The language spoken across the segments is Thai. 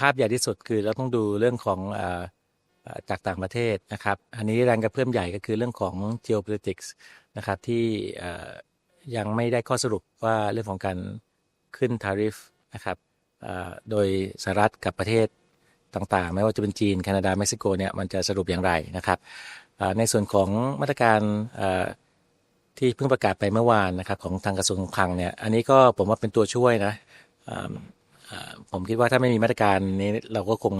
ภาพใหญ่ที่สุดคือเราต้องดูเรื่องของอจากต่างประเทศนะครับ อันนี้แรงกระเพื่อมใหญ่ก็คือเรื่องของ geopolitics นะครับที่ยังไม่ได้ข้อสรุปว่าเรื่องของการขึ้น tariff นะครับโดยสหรัฐกับประเทศต่างๆ ไม่ว่าจะเป็นจีน แคนาดา เม็กซิโกเนี่ยมันจะสรุปอย่างไรนะครับในส่วนของมาตรการที่เพิ่งประกาศไปเมื่อวานนะครับของทางกระทรวงคลังเนี่ยอันนี้ก็ผมว่าเป็นตัวช่วยนะ ผมคิดว่าถ้าไม่มีมาตรการนี้เราก็คง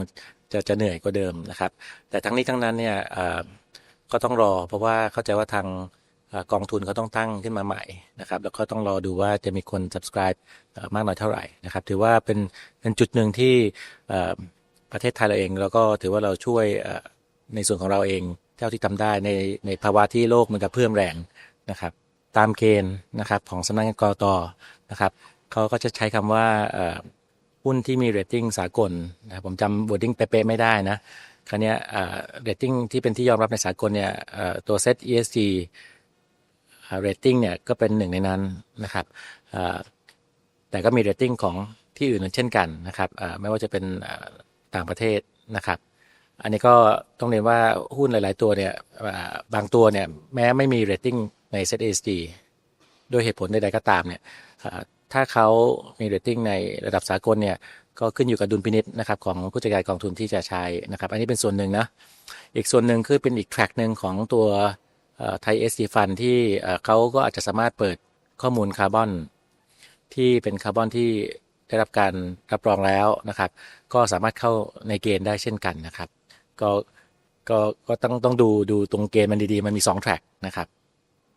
จะจะเหนื่อยกว่าเดิมนะครับ แต่ทั้งนี้ทั้งนั้นเนี่ยก็ต้องรอ เพราะว่าเข้าใจว่าทางกองทุนเขาต้องตั้งขึ้นมาใหม่นะครับ แล้วก็ต้องรอดูว่าจะมีคน subscribe มากน้อยเท่าไหร่นะครับ ถือว่าเป็นเป็นจุดหนึ่งที่ประเทศไทยเราเองแล้วก็ถือว่าเราช่วยในส่วนของเราเองเท่าที่ทำได้ในในภาวะที่โลกมันกระเพื่อมแรงนะครับ ตามเกณฑ์นะครับของสำนักงานกรตนะครับเขาก็จะใช้คำว่า หุ้นที่มีเรตติ้งสากลนะผมจำ wording เป๊ะๆไม่ได้นะคราวนี้เรตติ้งที่เป็นที่ยอมรับในสากลเนี่ยตัว Set ESG เรตติ้งเนี่ยก็เป็นหนึ่งในนั้นนะครับแต่ก็มีเรตติ้งของที่อื่นเช่นกันนะครับไม่ว่าจะเป็นต่างประเทศนะครับอันนี้ก็ต้องเรียนว่าหุ้นหลาย ๆ ตัวเนี่ยบางตัวเนี่ยแม้ไม่มีเรตติ้งใน ZASD ด้วยเหตุผลใดๆก็ตามเนี่ย ถ้าเขามีเรตติ้งในระดับสากลเนี่ยก็ขึ้นอยู่กับดุลพินิษนะครับของผู้จัดการกองทุนที่จะใช้นะครับอันนี้เป็นส่วนหนึ่งนะอีกส่วนหนึ่งคือเป็นอีกแทร็กหนึ่งของตัวไทยเอสดีฟันที่เอ่อเขาก็อาจจะสามารถเปิดข้อมูลคาร์บอนที่เป็นคาร์บอนที่ได้รับการรับรองแล้วนะครับ ก็สามารถเข้าในเกณฑ์ได้เช่นกันนะครับ ก็ก็ก็ต้องต้องดูดูตรงเกณฑ์มันดีๆ มันมี2แทร็กนะครับ